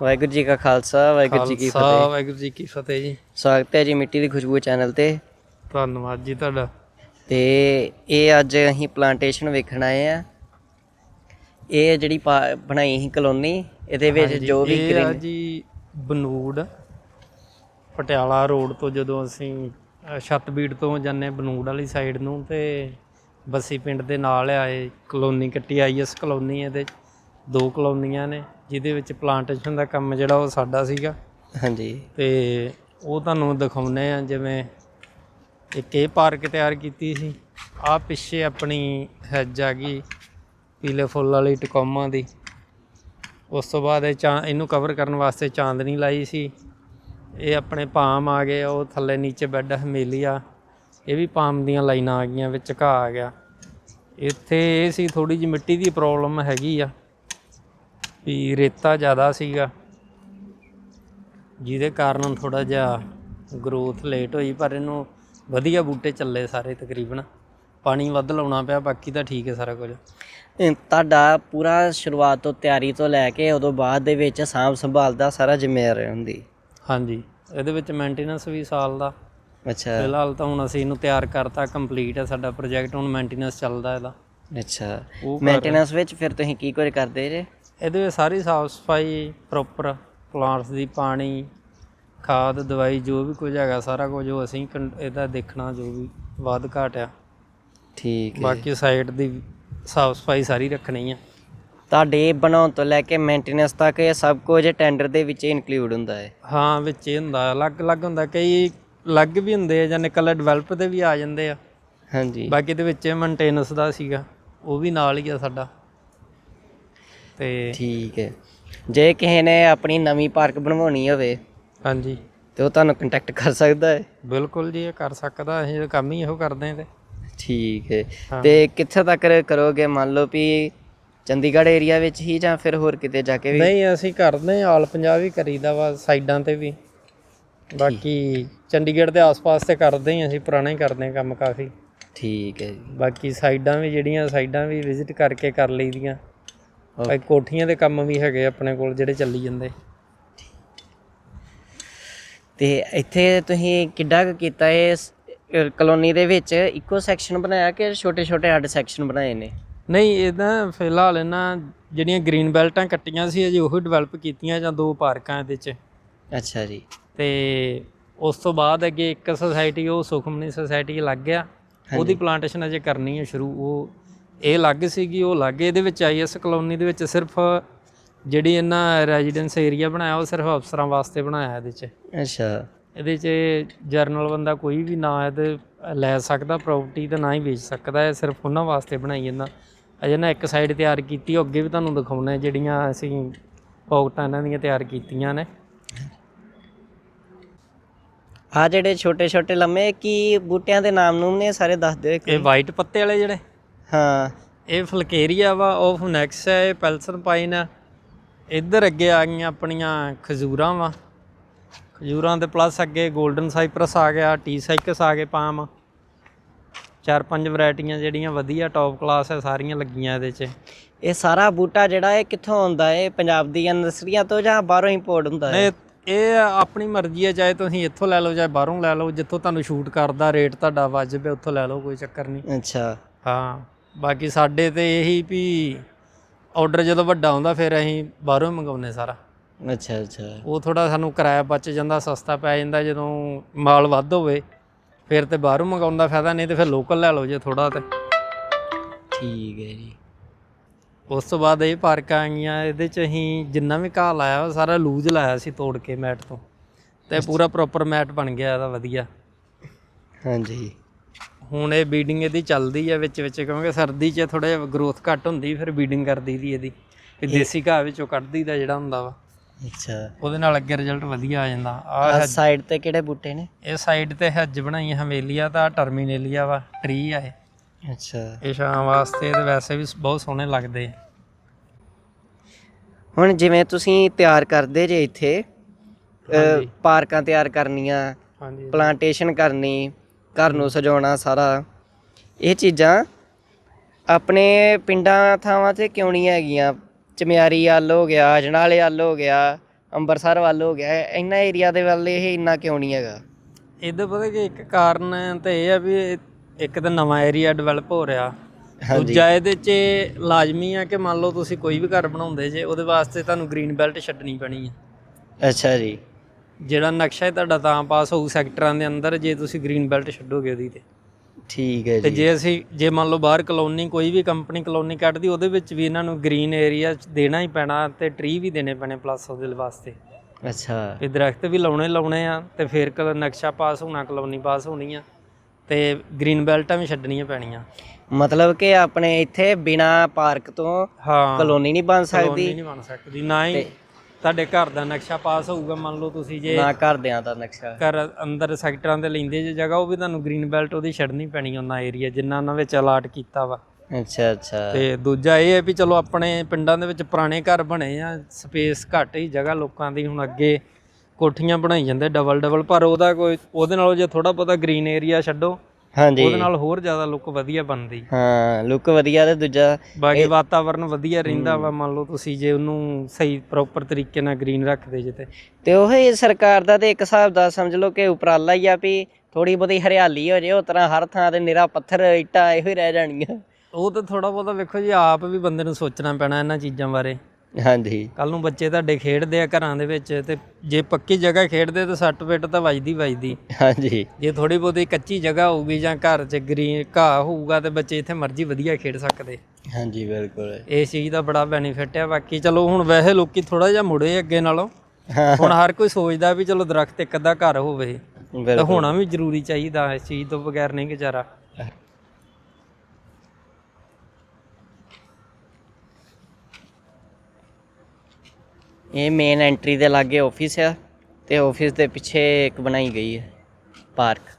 ਵਾਹਿਗੁਰੂ ਜੀ ਕਾ ਖਾਲਸਾ ਵਾਹਿਗੁਰੂ ਜੀ ਕੀ ਖਾਲਸਾ ਫਤਿਹ। ਵਾਹਿਗੁਰੂ ਜੀ ਕੀ ਫਤਿਹ ਜੀ। ਸਵਾਗਤ ਹੈ ਜੀ ਮਿੱਟੀ ਦੀ ਖੁਸ਼ਬੂ ਚੈਨਲ ਤੇ। ਧੰਨਵਾਦ ਜੀ ਤੁਹਾਡਾ। ਤੇ ਇਹ ਅੱਜ ਅਸੀਂ ਪਲਾਂਟੇਸ਼ਨ ਵੇਖਣ ਆਏ ਆ ਇਹ ਜਿਹੜੀ ਪਾ- ਬਣਾਈ ਸੀ ਕਲੋਨੀ ਇਹਦੇ ਵਿੱਚ ਹਾਂਜੀ, ਜੋ ਵੀ ਇਹ ਆ green- ਜੀ ਬਨੂੜ। ਪਟਿਆਲਾ ਰੋਡ ਤੋਂ ਜਦੋਂ ਅਸੀਂ ਅ, ਛੱਤਬੀੜ ਤੋਂ ਜਾਂਦੇ ਬਨੂੜ ਵਾਲੀ ਸਾਈਡ ਨੂੰ ਤੇ ਬੱਸੀ ਪਿੰਡ ਦੇ ਨਾਲ ਆਏ ਕਲੋਨੀ ਕੱਟੀ ਆਈਐਸ ਕਲੋਨੀ ਇਹਦੇ 'ਚ। ਦੋ ਕਲੋਨੀਆਂ ਨੇ ਜਿਹਦੇ ਵਿੱਚ ਪਲਾਂਟੇਸ਼ਨ ਦਾ ਕੰਮ ਜਿਹੜਾ ਉਹ ਸਾਡਾ ਸੀਗਾ। ਹਾਂਜੀ। ਤੇ ਉਹ ਤੁਹਾਨੂੰ ਦਿਖਾਉਨੇ ਆ ਜਿਵੇਂ ਇੱਕ ਇਹ ਪਾਰਕ ਤਿਆਰ ਕੀਤੀ ਸੀ। ਆ ਪਿੱਛੇ ਆਪਣੀ ਹੈਜ ਆ ਗਈ ਪੀਲੇ ਫੁੱਲ ਵਾਲੀ ਟਕੋਮਾ ਦੀ। ਉਸ ਤੋਂ ਬਾਅਦ ਇਹ ਚਾਂ ਇਹਨੂੰ ਕਵਰ ਕਰਨ ਵਾਸਤੇ ਚਾਂਦਨੀ ਲਾਈ ਸੀ। ਇਹ ਆਪਣੇ ਪਾਮ ਆ ਗਏ ਉਹ ਥੱਲੇ ਨੀਚੇ ਬੈੱਡ ਹਮੇਲੀਆ ਇਹ ਵੀ ਪਾਮ ਦੀਆਂ ਲਾਈਨਾਂ ਆ ਗਈਆਂ ਵਿੱਚ ਘਾਹ ਆ ਗਿਆ। ਇੱਥੇ ਇਹ ਸੀ ਥੋੜੀ ਜਿਹੀ ਮਿੱਟੀ ਦੀ ਪ੍ਰੋਬਲਮ ਹੈਗੀ ਆ। ਵੀ ਰੇਤਾ ਜ਼ਿਆਦਾ ਸੀਗਾ। ਜਿਹਦੇ ਕਾਰਨ ਥੋੜਾ ਜਿਹਾ ਗਰੋਥ ਲੇਟ ਹੋਈ ਪਰ ਇਹਨੂੰ ਵਧੀਆ ਬੂਟੇ ਚੱਲੇ ਸਾਰੇ ਤਕਰੀਬਨ। ਪਾਣੀ ਵੱਧ ਲਾਉਣਾ ਪਿਆ ਬਾਕੀ ਤਾਂ ਠੀਕ ਹੈ ਸਾਰਾ ਕੁਝ। ਤੁਹਾਡਾ ਪੂਰਾ ਸ਼ੁਰੂਆਤ ਤੋਂ ਤਿਆਰੀ ਤੋਂ ਲੈ ਕੇ ਉਦੋਂ ਬਾਅਦ ਦੇ ਵਿੱਚ ਸਾਂਭ ਸੰਭਾਲ ਦਾ ਸਾਰਾ ਜ਼ਿੰਮੇਵਾਰੀ ਹੁੰਦੀ ਹਾਂਜੀ ਇਹਦੇ ਵਿੱਚ ਮੇਨਟੇਨੈਂਸ ਵੀ ਸਾਲ ਦਾ। ਅੱਛਾ। ਫਿਲਹਾਲ ਤਾਂ ਹੁਣ ਅਸੀਂ ਇਹਨੂੰ ਤਿਆਰ ਕਰਤਾ ਕੰਪਲੀਟ ਹੈ ਸਾਡਾ ਪ੍ਰੋਜੈਕਟ ਹੁਣ ਮੇਨਟੇਨੈਂਸ ਚੱਲਦਾ ਇਹਦਾ। ਅੱਛਾ। ਮੇਨਟੇਨੈਂਸ ਵਿੱਚ ਫਿਰ ਤੁਸੀਂ ਕੀ ਕੁਝ ਕਰਦੇ ਜੇ? ਇਹਦੇ ਵਿੱਚ ਸਾਰੀ ਸਾਫ਼ ਸਫ਼ਾਈ ਪ੍ਰੋਪਰ ਪਲਾਂਟਸ ਦੀ ਪਾਣੀ ਖਾਦ ਦਵਾਈ ਜੋ ਵੀ ਕੁਝ ਹੈਗਾ ਸਾਰਾ ਕੁਝ ਉਹ ਅਸੀਂ ਕੰ- ਇਹਦਾ ਦੇਖਣਾ ਜੋ ਵੀ ਵੱਧ ਘਾਟ ਆ। ਠੀਕ ਹੈ। ਬਾਕੀ ਸਾਈਡ ਦੀ ਸਾਫ਼ ਸਫ਼ਾਈ ਸਾਰੀ ਰੱਖਣੀ ਆ। ਤੁਹਾਡੇ ਬਣਾਉਣ ਤੋਂ ਲੈ ਕੇ ਮੇਨਟੇਨੈਂਸ ਤੱਕ ਇਹ ਸਭ ਕੁਝ ਟੈਂਡਰ ਦੇ ਵਿੱਚ ਇਨਕਲੂਡ ਹੁੰਦਾ ਹੈ? ਹਾਂ ਵਿੱਚ ਇਹ ਹੁੰਦਾ ਅਲੱਗ-ਅਲੱਗ ਹੁੰਦਾ। ਕਈ ਅਲੱਗ ਵੀ ਹੁੰਦੇ ਆ ਜਾਂ ਨਿਕਲ ਡਿਵੈਲਪ ਦੇ ਵੀ ਆ ਜਾਂਦੇ ਆ। ਹਾਂਜੀ। ਬਾਕੀ ਦੇ ਵਿੱਚ ਮੇਨਟੇਨੈਂਸ ਦਾ ਸੀਗਾ ਉਹ ਵੀ ਨਾਲ ਹੀ ਆ ਸਾਡਾ। ਤੇ ਠੀਕ ਹੈ। ਜੇ ਕਿਸੇ ਨੇ ਆਪਣੀ ਨਵੀਂ ਪਾਰਕ ਬਣਵਾਉਣੀ ਹੋਵੇ ਹਾਂਜੀ। ਤੇ ਉਹ ਤੁਹਾਨੂੰ ਕੰਟੈਕਟ ਕਰ ਸਕਦਾ ਹੈ? ਬਿਲਕੁਲ ਜੀ ਇਹ ਕਰ ਸਕਦਾ ਅਸੀਂ ਤਾਂ ਕੰਮ ਹੀ ਇਹੋ ਕਰਦੇ ਆ ਤੇ। ਠੀਕ ਹੈ। ਹਾਂ। ਤੇ ਕਿੱਥੇ ਤੱਕ ਕਰੋਗੇ? ਮੰਨ ਲਓ ਵੀ ਚੰਡੀਗੜ੍ਹ ਏਰੀਆ ਵਿੱਚ ਹੀ ਜਾਂ ਫਿਰ ਹੋਰ ਕਿਤੇ ਜਾ ਕੇ ਵੀ? ਨਹੀਂ ਅਸੀਂ ਕਰਦੇ ਆ ਆਲ ਪੰਜਾਬ ਹੀ ਕਰੀਦਾ ਵਾ ਸਾਈਡਾਂ ਤੇ ਵੀ। ਬਾਕੀ ਚੰਡੀਗੜ੍ਹ ਦੇ ਆਸ-ਪਾਸ ਤੇ ਕਰਦੇ ਹੀ ਅਸੀਂ ਪੁਰਾਣਾ ਹੀ ਕਰਦੇ ਆ ਕੰਮ ਕਾਫੀ। ਠੀਕ ਹੈ ਜੀ। ਬਾਕੀ ਸਾਈਡਾਂ ਵੀ ਜਿਹੜੀਆਂ ਸਾਈਡਾਂ ਵੀ ਵਿਜ਼ਿਟ ਕਰਕੇ ਕਰ ਲਈਦੀਆਂ। ਬਾਕੀ ਕੋਠੀਆਂ ਦੇ ਕੰਮ ਵੀ ਹੈਗੇ ਆਪਣੇ ਕੋਲ ਜਿਹੜੇ ਚੱਲੀ ਜਾਂਦੇ। ਤੇ ਇੱਥੇ ਤੁਸੀਂ ਕਿੱਡਾ ਕੁ ਕੀਤਾ ਅ, ਕਲੋਨੀ ਦੇ ਵਿੱਚ? ਇੱਕੋ ਸੈਕਸ਼ਨ ਬਣਾਇਆ ਕਿ ਛੋਟੇ ਛੋਟੇ ਅੱਡ ਸੈਕਸ਼ਨ ਬਣਾਏ ਨੇ? ਨਹੀਂ ਇਹਦਾ ਫਿਲਹਾਲ ਇਹਨਾਂ ਜਿਹੜੀਆਂ ਗ੍ਰੀਨ ਬੈਲਟਾਂ ਕੱਟੀਆਂ ਸੀ ਅਜੇ ਉਹ ਡਿਵੈਲਪ ਕੀਤੀਆਂ ਜਾਂ ਦੋ ਪਾਰਕਾਂ ਇਹਦੇ 'ਚ। ਅੱਛਾ ਜੀ। ਤੇ ਉਸ ਤੋਂ ਬਾਅਦ ਅੱਗੇ ਇੱਕ ਸੁਸਾਇਟੀ ਉਹ ਸੁਖਮਨੀ ਸੁਸਾਇਟੀ ਲੱਗ ਗਿਆ। ਉਹਦੀ ਪਲਾਂਟੇਸ਼ਨ ਅਜੇ ਕਰਨੀ ਹੈ ਸ਼ੁਰੂ ਉਹ ਇਹ ਲੱਗ ਸੀਗੀ ਉਹ ਲੱਗ ਇਹਦੇ ਵਿੱਚ ਆਈਐਸ ਕਲੋਨੀ ਦੇ ਵਿੱਚ ਸਿਰਫ ਜਿਹੜੀ ਇਹਨਾਂ ਰੈਜ਼ੀਡੈਂਸ ਏਰੀਆ ਬਣਾਇਆ ਉਹ ਸਿਰਫ ਅਫਸਰਾਂ ਵਾਸਤੇ ਬਣਾਇਆ ਇਹਦੇ 'ਚ। ਅੱਛਾ। ਇਹਦੇ 'ਚ ਜਰਨਲ ਬੰਦਾ ਕੋਈ ਵੀ ਨਾ ਇਹਦੇ ਲੈ ਸਕਦਾ ਪ੍ਰਾਪਰਟੀ ਤੇ ਨਾ ਹੀ ਵੇਚ ਸਕਦਾ ਇਹ ਸਿਰਫ ਉਹਨਾਂ ਵਾਸਤੇ ਬਣਾਈ ਇਹਨਾਂ। ਅਜੇ ਨਾ ਇੱਕ ਸਾਈਡ ਤਿਆਰ ਕੀਤੀ ਉਹ ਅੱਗੇ ਵੀ ਤੁਹਾਨੂੰ ਦਿਖਾਉਣਾ ਜਿਹੜੀਆਂ ਅਸੀਂ ਪੌਕਟਾਂ ਇਹਨਾਂ ਦੀਆਂ ਤਿਆਰ ਕੀਤੀਆਂ ਨੇ। ਆ ਜਿਹੜੇ ਛੋਟੇ ਛੋਟੇ ਲੰਮੇ ਕੀ ਬੂਟਿਆਂ ਦੇ ਨਾਮ ਨੂਮ ਨੇ ਸਾਰੇ ਦੱਸ ਦਿਓ ਇੱਕ ਇਹ ਵਾਈਟ ਪੱਤੇ ਵਾਲੇ ਜਿਹੜੇ। ਹਾਂ। ਇਹ ਫਲਕੇਰੀਆ ਵਾ ਉਹ ਫਨੈਕਸ ਹੈ ਇਹ ਪੈਲਸਨ ਪਾਈਨ ਆ ਇੱਧਰ ਅੱਗੇ ਆ ਗਈਆਂ ਆਪਣੀਆਂ ਖਜੂਰਾਂ ਵਾ। ਖਜੂਰਾਂ ਦੇ ਪਲੱਸ ਅੱਗੇ 골ਡਨ ਸਾਈਪਰਸ ਆ ਗਿਆ ਟੀ ਸਾਈਕਸ ਆ ਗਏ ਪਾਮ। ਚਾਰ ਪੰਜ ਵੈਰਾਈਟੀਆਂ ਜਿਹੜੀਆਂ ਵਧੀਆ ਟੌਪ ਕਲਾਸ ਹੈ ਸਾਰੀਆਂ ਲੱਗੀਆਂ ਇਹਦੇ 'ਚ। ਇਹ ਸਾਰਾ ਬੂਟਾ ਜਿਹੜਾ ਇਹ ਕਿੱਥੋਂ ਆਉਂਦਾ? ਹੈ ਪੰਜਾਬ ਦੀਆਂ ਨਰਸਰੀਆਂ ਤੋਂ ਜਾਂ ਬਾਹਰੋਂ ਇੰਪੋਰਟ ਹੁੰਦਾ ਹੈ? ਇਹ ਇਹ ਆਪਣੀ ਮਰਜ਼ੀ ਹੈ ਚਾਹੇ ਤੁਸੀਂ ਇੱਥੋਂ ਲੈ ਲਓ ਚਾਹੇ ਬਾਹਰੋਂ ਲੈ ਲਓ। ਜਿੱਥੋਂ ਤੁਹਾਨੂੰ ਸ਼ੂਟ ਕਰਦਾ ਰੇਟ ਤੁਹਾਡਾ ਵਾਜਬ ਹੈ ਉੱਥੋਂ ਲੈ ਲਓ ਕੋਈ ਚੱਕਰ ਨਹੀਂ। ਅੱਛਾ। ਹਾਂ। ਬਾਕੀ ਸਾਡੇ ਤੇ ਇਹੀ ਵੀ ਆਰਡਰ ਜਦੋਂ ਵੱਡਾ ਆਉਂਦਾ ਫਿਰ ਅਸੀਂ ਬਾਹਰੋਂ ਹੀ ਮੰਗਾਉਂਦੇ ਸਾਰਾ। ਅੱਛਾ ਅੱਛਾ। ਉਹ ਥੋੜਾ ਸਾਨੂੰ ਕਿਰਾਇਆ ਬਚ ਜਾਂਦਾ ਸਸਤਾ ਪੈ ਜਾਂਦਾ ਜਦੋਂ ਮਾਲ ਵੱਧ ਹੋਵੇ ਫਿਰ ਤੇ ਬਾਹਰੋਂ ਮੰਗਾਉਣ ਦਾ ਫਾਇਦਾ ਨਹੀਂ ਤੇ ਫਿਰ ਲੋਕਲ ਲੈ ਲਓ ਜੇ ਥੋੜਾ ਤੇ। ਠੀਕ ਹੈ ਜੀ। ਉਸ ਤੋਂ ਬਾਅਦ ਇਹ ਪਾਰਕਾਂ ਆਈਆਂ ਇਹਦੇ ਚ ਅਸੀਂ ਜਿੰਨਾ ਵੀ ਘਾਹ ਲਾਇਆ ਉਹ ਸਾਰਾ ਲੂਜ਼ ਲਾਇਆ ਸੀ ਤੋੜ ਕੇ ਮੈਟ ਤੋਂ। ਤੇ ਪੂਰਾ ਪ੍ਰੋਪਰ ਮੈਟ ਬਣ ਗਿਆ ਇਹਦਾ ਵਧੀਆ। ਹਾਂਜੀ। ਹੁਣ ਇਹ ਬੀਡਿੰਗ ਇਹਦੀ ਚੱਲਦੀ ਹੈ ਵਿੱਚ ਵਿੱਚ ਕਿਉਂਕਿ ਸਰਦੀ 'ਚ ਥੋੜਾ ਜਿਹਾ ਗਰੋਥ ਘੱਟ ਹੁੰਦੀ ਫਿਰ ਬੀਡਿੰਗ ਕਰ ਦਈਦੀ ਇਹਦੀ। ਤੇ ਦੇਸੀ ਘਾਹ ਵਿੱਚੋਂ ਕੱਢ ਦਈਦਾ ਜਿਹੜਾ ਹੁੰਦਾ ਵਾ। ਅੱਛਾ। ਉਹਦੇ ਨਾਲ ਅੱਗੇ ਰਿਜ਼ਲਟ ਵਧੀਆ ਆ ਜਾਂਦਾ। ਆ ਆ ਸਾਈਡ ਤੇ ਕਿਹੜੇ ਬੂਟੇ ਨੇ? ਇਹ ਸਾਈਡ ਤੇ ਹੱਜ ਬਣਾਈ ਹਵੇਲੀਆ ਤਾਂ ਟਰਮੀਨੇਲੀਆ ਵਾ ਟਰੀ ਆ ਇਹ। ਅੱਛਾ। ਇਹ ਛਾਂ ਵਾਸਤੇ ਤੇ ਵੈਸੇ ਵੀ ਬਹੁਤ ਸੋਹਣੇ ਲੱਗਦੇ ਆ। ਹੁਣ ਜਿਵੇਂ ਤੁਸੀਂ ਤਿਆਰ ਕਰਦੇ ਜੇ ਇੱਥੇ। ਪਾਰਕਾਂ ਤਿਆਰ ਕਰਨੀਆਂ ਪਲਾਂਟੇਸ਼ਨ ਕਰਨੀ ਘਰ ਨੂੰ ਸਜਾਉਣਾ ਸਾਰਾ। ਇਹ ਚੀਜ਼ਾਂ ਆਪਣੇ ਪਿੰਡਾਂ ਥਾਵਾਂ ਤੇ ਕਿਉਂ ਨਹੀਂ ਹੈਗੀਆਂ? ਚਮਿਆਰੀ ਹੱਲ ਹੋ ਗਿਆ ਅਜਨਾਲੇ ਹੱਲ ਹੋ ਗਿਆ ਅੰਮ੍ਰਿਤਸਰ ਵੱਲ ਹੋ ਗਿਆ ਇੰਨਾ ਏਰੀਆ ਦੇ ਵੱਲ ਇਹ ਇੰਨਾ ਕਿਉਂ ਨਹੀਂ ਹੈਗਾ? ਇਹਦਾ ਪਤਾ ਕਿ ਇੱਕ ਕਾਰਨ ਤਾਂ ਇਹ ਆ ਵੀ ਇੱਕ ਤਾਂ ਨਵਾਂ ਏਰੀਆ ਡਿਵੈਲਪ ਹੋ ਰਿਹਾ। ਦੂਜਾ ਇਹਦੇ 'ਚ ਲਾਜ਼ਮੀ ਆ ਕਿ ਮੰਨ ਲਓ ਤੁਸੀਂ ਕੋਈ ਵੀ ਘਰ ਬਣਾਉਂਦੇ ਜੇ ਉਹਦੇ ਵਾਸਤੇ ਤੁਹਾਨੂੰ ਗ੍ਰੀਨ ਬੈਲਟ ਛੱਡਣੀ ਪੈਣੀ ਹੈ ਅੱਛਾ ਜੀ। ਜਿਹੜਾ ਨਕਸ਼ਾ ਹੈ ਤੁਹਾਡਾ ਤਾਂ ਪਾਸ ਹੋਊ ਸੈਕਟਰਾਂ ਦੇ ਅੰਦਰ ਜੇ ਤੁਸੀਂ ਗ੍ਰੀਨ ਬੈਲਟ ਛੱਡੋਗੇ ਉਹਦੀ ਤੇ। ਠੀਕ ਹੈ ਤੇ ਜੀ। ਜੇ ਅਸੀਂ ਜੇ ਮੰਨ ਲਓ ਬਾਹਰ ਕਲੋਨੀ ਕੋਈ ਵੀ ਕੰਪਨੀ ਕਲੋਨੀ ਕੱਢਦੀ ਉਹਦੇ ਵਿੱਚ ਵੀ ਇਹਨਾਂ ਨੂੰ ਗ੍ਰੀਨ ਏਰੀਆ ਦੇਣਾ ਹੀ ਪੈਣਾ ਤੇ ਟਰੀ ਵੀ ਦੇਣੇ ਪੈਣੇ ਪਲੱਸ ਉਹਦੇ ਵਾਸਤੇ। ਅੱਛਾ। ਵੀ ਦਰਖਤ ਵੀ ਲਾਉਣੇ ਲਾਉਣੇ ਆ ਤੇ ਫਿਰ ਕਲ ਨਕਸ਼ਾ ਪਾਸ ਹੋਣਾ ਕਲੋਨੀ ਪਾਸ ਹੋਣੀ ਆ ਤੇ ਗ੍ਰੀਨ ਬੈਲਟਾਂ ਵੀ ਛੱਡਣੀਆਂ ਪੈਣੀਆਂ। ਮਤਲਬ ਕਿ ਆਪਣੇ ਇੱਥੇ ਬਿਨਾ ਪਾਰਕ ਤੋਂ ਹਾਂ। ਕਲੋਨੀ ਨਹੀਂ ਬਣ ਕਲੋਨੀ ਸਕਦੀ ਨਹੀਂ ਬਣ ਸਕਦੀ ਨਾ ਹੀ ਤੁਹਾਡੇ ਘਰ ਦਾ ਨਕਸ਼ਾ ਪਾਸ ਹੋਊਗਾ ਮੰਨ ਲਓ ਤੁਸੀਂ ਜੇ ਨਾ ਘਰਦਿਆਂ ਦਾ ਨਕਸ਼ਾ। ਘਰ ਅੰਦਰ ਸੈਕਟਰਾਂ ਦੇ ਲੈਂਦੇ ਜੇ ਜਗ੍ਹਾ ਉਹ ਵੀ ਤੁਹਾਨੂੰ ਗ੍ਰੀਨ ਬੈਲਟ ਉਹਦੀ ਛੱਡਣੀ ਪੈਣੀ ਉਹਨਾਂ ਏਰੀਆ ਜਿੰਨਾ ਉਹਨਾਂ ਵਿੱਚ ਅਲਾਟ ਕੀਤਾ ਵਾ। ਅੱਛਾ ਅੱਛਾ। ਤੇ ਦੂਜਾ ਇਹ ਹੈ ਵੀ ਚਲੋ ਆਪਣੇ ਪਿੰਡਾਂ ਦੇ ਵਿੱਚ ਪੁਰਾਣੇ ਘਰ ਬਣੇ ਆ ਸਪੇਸ ਘੱਟ ਹੀ ਜਗ੍ਹਾ ਲੋਕਾਂ ਦੀ ਹੁਣ ਅੱਗੇ ਕੋਠੀਆਂ ਬਣਾਈ ਜਾਂਦੇ ਡਬਲ ਡਬਲ ਪਰ ਉਹਦਾ ਕੋਈ ਉਹਦੇ ਨਾਲੋਂ ਜੇ ਥੋੜਾ ਬਹੁਤਾ ਗ੍ਰੀਨ ਏਰੀਆ ਛੱਡੋ ਹਾਂਜੀ। ਉਹਦੇ ਨਾਲ ਹੋਰ ਜ਼ਿਆਦਾ ਲੁੱਕ ਵਧੀਆ ਬਣਦੀ। ਹਾਂ ਲੁੱਕ ਵਧੀਆ ਤੇ ਦੂਜਾ ਬਾਕੀ ਵਾਤਾਵਰਨ ਵਧੀਆ ਰਹਿੰਦਾ ਵਾ ਮੰਨ ਲਓ ਤੁਸੀਂ ਜੇ ਉਹਨੂੰ ਸਹੀ ਪ੍ਰੋਪਰ ਤਰੀਕੇ ਨਾਲ ਗ੍ਰੀਨ ਰੱਖਦੇ ਜੇ ਤੇ। ਤੇ ਉਹ ਹੀ ਸਰਕਾਰ ਦਾ ਤੇ ਇੱਕ ਹਿਸਾਬ ਦਾ ਸਮਝ ਲਓ ਕਿ ਉਪਰਾਲਾ ਹੀ ਆ ਵੀ ਥੋੜੀ ਬਹੁਤੀ ਹਰਿਆਲੀ ਹੋ ਜੇ ਉਸ ਤਰ੍ਹਾਂ ਹਰ ਥਾਂ ਤੇ ਨਿਰਾ ਪੱਥਰ ਇੱਟਾਂ ਇਹੋ ਹੀ ਰਹਿ ਜਾਣਗੀਆਂ ਉਹ ਤਾਂ ਥੋੜਾ ਬਹੁਤਾ ਵੇਖੋ ਜੀ ਆਪ ਵੀ ਬੰਦੇ ਨੂੰ ਸੋਚਣਾ ਪੈਣਾ ਇਹਨਾਂ ਚੀਜ਼ਾਂ ਬਾਰੇ। ਹਾਂਜੀ। ਕੱਲ ਨੂੰ ਬੱਚੇ ਤੁਹਾਡੇ ਖੇਡਦੇ ਆ ਘਰਾਂ ਦੇ ਵਿੱਚ ਤੇ ਜੇ ਪੱਕੀ ਜਗ੍ਹਾ ਖੇਡਦੇ ਤਾਂ ਸੱਟ ਪਿੱਟ ਤਾਂ ਵੱਜਦੀ ਵੱਜਦੀ। ਹਾਂਜੀ। ਜੇ ਥੋੜੀ ਬਹੁਤੀ ਕੱਚੀ ਜਗ੍ਹਾ ਹੋਊਗੀ ਜਾਂ ਘਰ 'ਚ ਗ੍ਰੀਨ ਘਾਹ ਹੋਊਗਾ ਤੇ ਬੱਚੇ ਇੱਥੇ ਮਰਜ਼ੀ ਵਧੀਆ ਖੇਡ ਸਕਦੇ। ਹਾਂਜੀ ਬਿਲਕੁਲ। ਇਸ ਚੀਜ਼ ਦਾ ਬੜਾ ਬੈਨੀਫਿਟ ਆ। ਬਾਕੀ ਚਲੋ ਹੁਣ ਵੈਸੇ ਲੋਕੀ ਥੋੜਾ ਜਿਹਾ ਮੁੜੇ ਅੱਗੇ ਨਾਲੋਂ। ਹੁਣ ਹਰ ਕੋਈ ਸੋਚਦਾ ਵੀ ਚਲੋ ਦਰਖਤ ਇੱਕ ਅੱਧਾ ਘਰ ਹੋਵੇ। ਤਾਂ ਬਿਲਕੁਲ। ਹੋਣਾ ਵੀ ਜ਼ਰੂਰੀ ਚਾਹੀਦਾ ਇਸ ਚੀਜ਼ ਤੋਂ ਬਗੈਰ ਨਹੀਂ ਗੁਜ਼ਾਰਾ। ਇਹ ਮੇਨ ਐਂਟਰੀ ਦੇ ਲਾਗੇ ਆਫਿਸ ਆ ਤੇ ਆਫਿਸ ਦੇ ਪਿੱਛੇ ਇੱਕ ਬਣਾਈ ਗਈ ਹੈ ਪਾਰਕ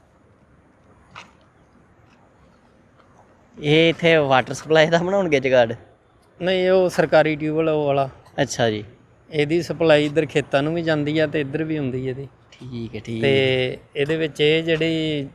ਇਹ ਇੱਥੇ ਵਾਟਰ ਸਪਲਾਈ ਦਾ ਬਣਾਉਣਗੇ ਜਗਾੜ? ਨਹੀਂ ਉਹ ਸਰਕਾਰੀ ਟਿਊਬਲ ਉਹ ਵਾਲਾ। ਅੱਛਾ ਜੀ। ਇਹਦੀ ਸਪਲਾਈ ਇਧਰ ਖੇਤਾਂ ਨੂੰ ਵੀ ਜਾਂਦੀ ਆ ਤੇ ਇੱਧਰ ਵੀ ਹੁੰਦੀ ਇਹਦੀ। ਠੀਕ ਹੈ ਠੀਕ ਤੇ ਇਹਦੇ ਵਿੱਚ ਇਹ ਜਿਹੜੀ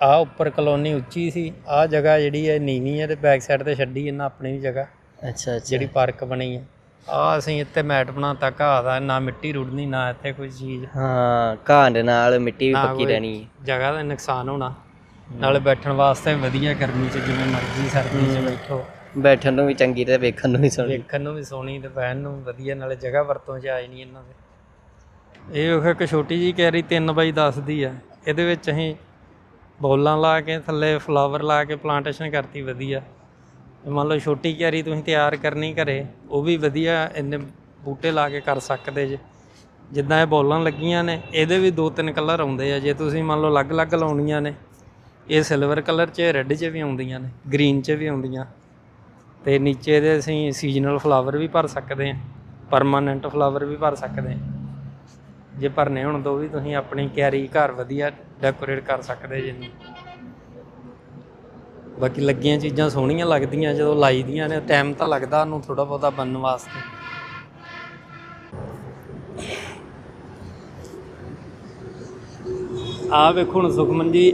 ਆ ਉੱਪਰ ਕਲੋਨੀ ਉੱਚੀ ਸੀ ਆ ਜਗ੍ਹਾ ਜਿਹੜੀ ਹੈ ਨੀਵੀਂ ਹੈ ਤੇ ਬੈਕ ਸਾਈਡ ਤੇ ਛੱਡੀ ਇਹਨਾਂ ਆਪਣੀ ਵੀ ਜਗ੍ਹਾ ਅੱਛਾ ਅੱਛਾ। ਜਿਹੜੀ ਪਾਰਕ ਬਣੀ ਹੈ ਆ ਅਸੀਂ ਇੱਥੇ ਮੈਟ ਬਣਾਤਾ ਘਾਹ ਦਾ ਨਾ ਮਿੱਟੀ ਰੁੜਨੀ ਨਾ ਇੱਥੇ ਕੋਈ ਚੀਜ਼। ਹਾਂ ਘਾਹ ਦੇ ਨਾਲ ਮਿੱਟੀ ਵੀ ਨਾ ਪੱਕੀ ਕੋਈ ਰਹਿਣੀ। ਜਗ੍ਹਾ ਦਾ ਨੁਕਸਾਨ ਹੋਣਾ। ਨਾਲੇ ਬੈਠਣ ਵਾਸਤੇ ਵਧੀਆ ਗਰਮੀ 'ਚ ਜਿਵੇਂ ਮਰਜ਼ੀ ਸਰਦੀ 'ਚ ਬੈਠੋ। ਬੈਠਣ ਨੂੰ ਵੀ ਚੰਗੀ ਤੇ ਵੇਖਣ ਨੂੰ ਵੀ ਸੋਹਣੀ। ਵੇਖਣ ਨੂੰ ਵੀ ਸੋਹਣੀ ਤੇ ਬਹਿਣ ਨੂੰ ਵੀ ਵਧੀਆ ਨਾਲੇ ਜਗ੍ਹਾ ਵਰਤੋਂ 'ਚ ਆਈ ਨਹੀਂ ਇਹਨਾਂ ਦੇ। ਇਹ ਉਹ ਇੱਕ ਛੋਟੀ ਜੀ ਕੈਰੀ 3 ਬਾਈ 10 ਦੀ ਆ। ਇਹਦੇ ਵਿੱਚ ਅਸੀਂ ਬੋਲਾਂ ਲਾ ਕੇ ਥੱਲੇ ਫਲਾਵਰ ਲਾ ਕੇ ਪਲਾਂਟੇਸ਼ਨ ਕਰਤੀ ਵਧੀਆ। ਮੰਨ ਲਓ ਛੋਟੀ ਕਿਆਰੀ ਤੁਸੀਂ ਤਿਆਰ ਕਰਨੀ ਘਰੇ, ਉਹ ਵੀ ਵਧੀਆ ਇੰਨੇ ਬੂਟੇ ਲਾ ਕੇ ਕਰ ਸਕਦੇ ਜੇ। ਜਿੱਦਾਂ ਇਹ ਬੋਲਾਂ ਲੱਗੀਆਂ ਨੇ, ਇਹਦੇ ਵੀ ਦੋ ਤਿੰਨ ਕਲਰ ਆਉਂਦੇ ਆ ਜੇ ਤੁਸੀਂ ਮੰਨ ਲਓ ਅਲੱਗ-ਅਲੱਗ ਲਾਉਣੀਆਂ ਨੇ। ਇਹ ਸਿਲਵਰ ਕਲਰ 'ਚ ਰੈੱਡ 'ਚ ਵੀ ਆਉਂਦੀਆਂ ਨੇ ਗ੍ਰੀਨ 'ਚ ਵੀ ਆਉਂਦੀਆਂ। ਤੇ ਨੀਚੇ ਦੇ ਅਸੀਂ ਸੀਜ਼ਨਲ ਫਲਾਵਰ ਵੀ ਭਰ ਸਕਦੇ ਹਾਂ ਪਰਮਾਨੈਂਟ ਫਲਾਵਰ ਵੀ ਭਰ ਸਕਦੇ ਹਾਂ। ਜੇ ਭਰਨੇ ਹੁਣ ਤਾਂ ਉਹ ਵੀ ਤੁਸੀਂ ਆਪਣੀ ਕਿਆਰੀ ਘਰ ਵਧੀਆ ਡੈਕੋਰੇਟ ਕਰ ਸਕਦੇ ਜੀ। ਬਾਕੀ ਲੱਗੀਆਂ ਚੀਜ਼ਾਂ ਸੋਹਣੀਆਂ ਲੱਗਦੀਆਂ, ਜਦੋਂ ਲਾਈਦੀਆਂ ਨੇ ਟਾਈਮ ਤਾਂ ਲੱਗਦਾ ਉਹਨੂੰ ਥੋੜਾ ਬਹੁਤਾ ਬਣਨ ਵਾਸਤੇ। ਆ ਵੇਖੋ ਹੁਣ ਸੁਖਮਨ ਜੀ,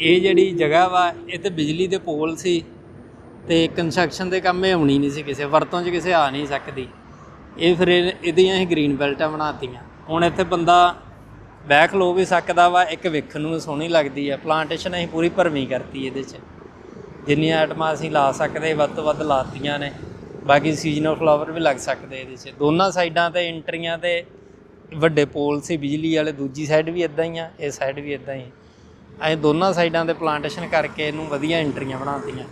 ਇਹ ਜਿਹੜੀ ਜਗ੍ਹਾ ਵਾ, ਇਹ ਤੇ ਬਿਜਲੀ ਦੇ ਪੋਲ ਸੀ ਤੇ ਕੰਸਟਰਕਸ਼ਨ ਦੇ ਕੰਮ ਇਹ ਆਉਣੀ ਨਹੀਂ ਸੀ ਕਿਸੇ, ਵਰਤੋਂ 'ਚ ਕਿਸੇ ਆ ਨਹੀਂ ਸਕਦੀ। ਇਹ ਫਿਰ ਇਹ- ਇਹਦੀਆਂ ਹੀ ਗ੍ਰੀਨ ਬੈਲਟਾਂ ਬਣਾਤੀਆਂ। ਹੁਣ ਇੱਥੇ ਬੰਦਾ ਬਹਿ ਲੋ ਵੀ ਸਕਦਾ ਵਾ, ਇੱਕ ਵੇਖਣ ਨੂੰ ਵੀ ਸੋਹਣੀ ਲੱਗਦੀ ਆ ਪਲਾਂਟੇਸ਼ਨ ਅਸੀਂ ਪੂਰੀ ਭਰਵੀਂ ਕਰਤੀ ਇਹਦੇ 'ਚ। ਜਿੰਨੀਆਂ ਆਈਟਮਾਂ ਅਸੀਂ ਲਾ ਸਕਦੇ, ਵੱਧ ਤੋਂ ਵੱਧ ਲਾਤੀਆਂ ਨੇ। ਬਾਕੀ ਸੀਜ਼ਨਲ ਫਲਾਵਰ ਵੀ ਲੱਗ ਸਕਦੇ ਇਹਦੇ 'ਚ। ਦੋਨਾਂ ਸਾਈਡਾਂ ਤੇ ਐਂਟਰੀਆਂ ਤੇ ਵੱਡੇ ਪੋਲ ਸੀ, ਬਿਜਲੀ ਵਾਲੇ। ਦੂਜੀ ਸਾਈਡ ਵੀ ਇਦਾਂ ਹੀ ਆ, ਇਹ ਸਾਈਡ ਵੀ ਇਦਾਂ ਹੀ ਅਸੀਂ ਦੋਨਾਂ ਸਾਈਡਾਂ ਤੇ ਪਲਾਂਟੇਸ਼ਨ ਕਰਕੇ ਇਹਨੂੰ ਵਧੀਆ ਐਂਟਰੀਆਂ ਬਣਾਤੀਆਂ।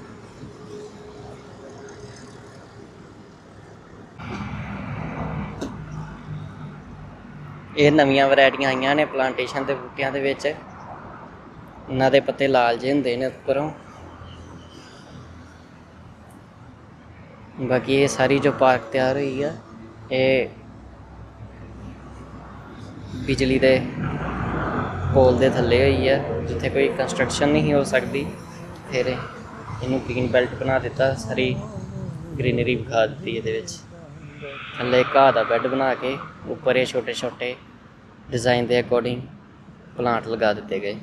ਇਹ ਨਵੀਆਂ ਵੈਰਾਈਟੀਆਂ ਆਈਆਂ ਨੇ ਪਲਾਂਟੇਸ਼ਨ ਦੇ ਬੂਟਿਆਂ ਦੇ ਵਿੱਚ। ਇਹਨਾਂ ਦੇ ਪੱਤੇ ਲਾਲ ਜਿਹੇ ਹੁੰਦੇ ਨੇ ਉੱਪਰੋਂ। ਬਾਕੀ ਇਹ ਸਾਰੀ ਜੋ ਪਾਰਕ ਤਿਆਰ ਹੋਈ ਆ, ਇਹ ਬਿਜਲੀ ਦੇ ਪੋਲ ਦੇ ਥੱਲੇ ਹੋਈ ਹੈ ਜਿੱਥੇ ਕੋਈ ਕੰਸਟਰਕਸ਼ਨ ਨਹੀਂ ਹੋ ਸਕਦੀ। ਫਿਰ ਇਹਨੂੰ ਗ੍ਰੀਨ ਬੈਲਟ ਬਣਾ ਦਿੱਤਾ, ਸਾਰੀ ਗ੍ਰੀਨਰੀ ਵਿਖਾ ਦਿੱਤੀ ਇਹਦੇ ਵਿੱਚ। ਥੱਲੇ ਘਾਹ ਦਾ ਬੈੱਡ ਬਣਾ ਕੇ, ਉੱਪਰ ਇਹ ਛੋਟੇ ਛੋਟੇ ਡਿਜ਼ਾਈਨ ਦੇ ਅਕੋਰਡਿੰਗ ਪਲਾਂਟ ਲਗਾ ਦਿੱਤੇ ਗਏ।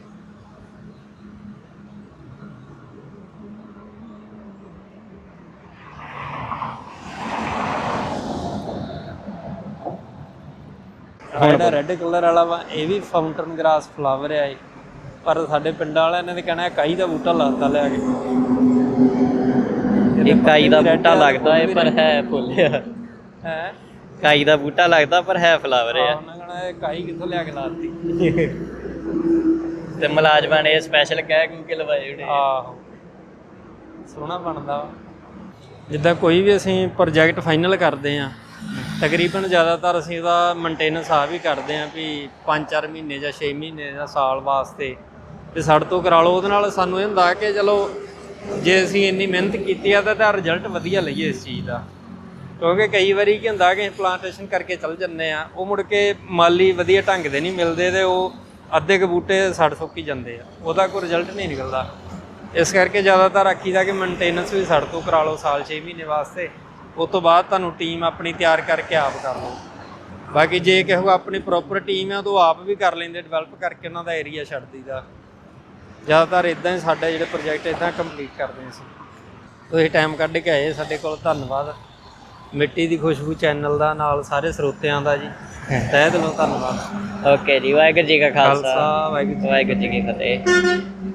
ਜਿਹੜਾ ਰੈੱਡ ਕਲਰ ਵਾਲਾ ਵਾ ਇਹ ਵੀ ਫਾਊਂਟਨ ਗ੍ਰਾਸ ਫਲਾਵਰ ਆ ਇਹ। ਪਰ ਸਾਡੇ ਪਿੰਡਾਂ ਵਾਲਿਆਂ ਨੇ ਤੇ ਕਹਿਣਾ ਕਾਈ ਦਾ ਬੂਟਾ ਲਾਤਾ ਲਿਆ ਕੇ। ਇਹ ਕਾਈ ਦਾ ਬੂਟਾ ਲੱਗਦਾ ਹੈ ਪਰ ਹੈ ਫੁੱਲ ਆ। ਹੈ? ਕਾਈ ਦਾ ਬੂਟਾ ਲੱਗਦਾ ਪਰ ਹੈ ਫਲਾਵਰ ਆ। ਉਹਨਾਂ ਕਹਿਣਾ ਇਹ ਕਾਈ ਕਿੱਥੋਂ ਲਿਆ ਕੇ ਲਾਤੀ। ਤੇ ਮੁਲਾਜ਼ਮਾਂ ਨੇ ਸਪੈਸ਼ਲ ਕਹਿ ਕੂ ਕੇ ਲਵਾਏ ਆ। ਆਹੋ। ਸੋਹਣਾ ਬਣਦਾ ਵਾ। ਜਿੱਦਾਂ ਕੋਈ ਵੀ ਅਸੀਂ ਪ੍ਰੋਜੈਕਟ ਫਾਈਨਲ ਕਰਦੇ ਆ ਤਕਰੀਬਨ ਜ਼ਿਆਦਾਤਰ ਅਸੀਂ ਉਹਦਾ ਮੇਨਟੇਨੈਂਸ ਆ ਵੀ ਕਰਦੇ ਆ ਵੀ 5-4 ਮਹੀਨੇ ਜਾਂ 6 ਮਹੀਨੇ ਜਾਂ ਸਾਲ ਵਾਸਤੇ। ਤੇ ਸਾਡੇ ਤੋਂ ਕਰਾ ਲਓ, ਉਹਦੇ ਨਾਲ ਸਾਨੂੰ ਇਹ ਹੁੰਦਾ ਕਿ ਚਲੋ, ਜੇ ਅਸੀਂ ਇੰਨੀ ਮਿਹਨਤ ਕੀਤੀ ਆ ਤਾਂ ਰਿਜ਼ਲਟ ਵਧੀਆ ਲਈਏ ਇਸ ਚੀਜ਼ ਦਾ। ਕਿਉਂਕਿ ਕਈ ਵਾਰੀ ਕੀ ਹੁੰਦਾ ਕਿ ਪਲਾਂਟੇਸ਼ਨ ਕਰਕੇ ਚੱਲ ਜੰਨੇ ਆ, ਉਹ ਮੁੜ ਕੇ ਮਾਲੀ ਵਧੀਆ ਢੰਗ ਦੇ ਨਹੀਂ ਮਿਲਦੇ ਤੇ ਉਹ ਅੱਧੇ ਕੁ ਬੂਟੇ ਸੜ ਸੁੱਕੀ ਜਾਂਦੇ ਆ, ਉਹਦਾ ਕੋਈ ਰਿਜ਼ਲਟ ਨਹੀਂ ਨਿਕਲਦਾ। ਇਸ ਕਰਕੇ ਜ਼ਿਆਦਾਤਰ ਆਖੀਦਾ ਕਿ ਮੇਨਟੇਨੈਂਸ ਵੀ ਸਾਡੇ ਤੋਂ ਕਰਾ ਲਓ ਸਾਲ 6 ਮਹੀਨੇ ਵਾਸਤੇ। ਉਸ ਤੋਂ ਬਾਅਦ ਤੁਹਾਨੂੰ ਟੀਮ ਆਪਣੀ ਤਿਆਰ ਕਰਕੇ ਆਪ ਕਰ ਲਓ। ਬਾਕੀ ਜੇ ਕੋਲ ਆਪਣੀ ਪ੍ਰੋਪਰ ਟੀਮ ਆ ਤਾਂ ਉਹ ਆਪ ਵੀ ਕਰ ਲੈਂਦੇ ਡਿਵੈਲਪ ਕਰਕੇ ਉਹਨਾਂ ਦਾ ਏਰੀਆ ਛੱਡ ਦਈਦਾ। ਜ਼ਿਆਦਾਤਰ ਇਦਾਂ ਹੀ ਸਾਡੇ ਜਿਹੜੇ ਪ੍ਰੋਜੈਕਟ ਇਦਾਂ ਕੰਪਲੀਟ ਕਰਦੇ ਹਾਂ ਅਸੀਂ। ਤੁਸੀਂ ਟਾਈਮ ਕੱਢ ਕੇ ਆਏ ਸਾਡੇ ਕੋਲ ਧੰਨਵਾਦ। ਮਿੱਟੀ ਦੀ ਖੁਸ਼ਬੂ ਚੈਨਲ ਦਾ ਨਾਲ ਸਾਰੇ ਸਰੋਤਿਆਂ ਦਾ ਜੀ। ਤਹਿ ਦਿਲੋਂ ਧੰਨਵਾਦ। ਓਕੇ ਜੀ ਵਾਹਿਗੁਰੂ ਜੀ ਕਾ ਖਾਲਸਾ। ਵਾਹਿਗੁਰੂ ਜੀ ਵਾਹਿਗੁਰੂ ਜੀ ਕੀ ਫਤਿਹ।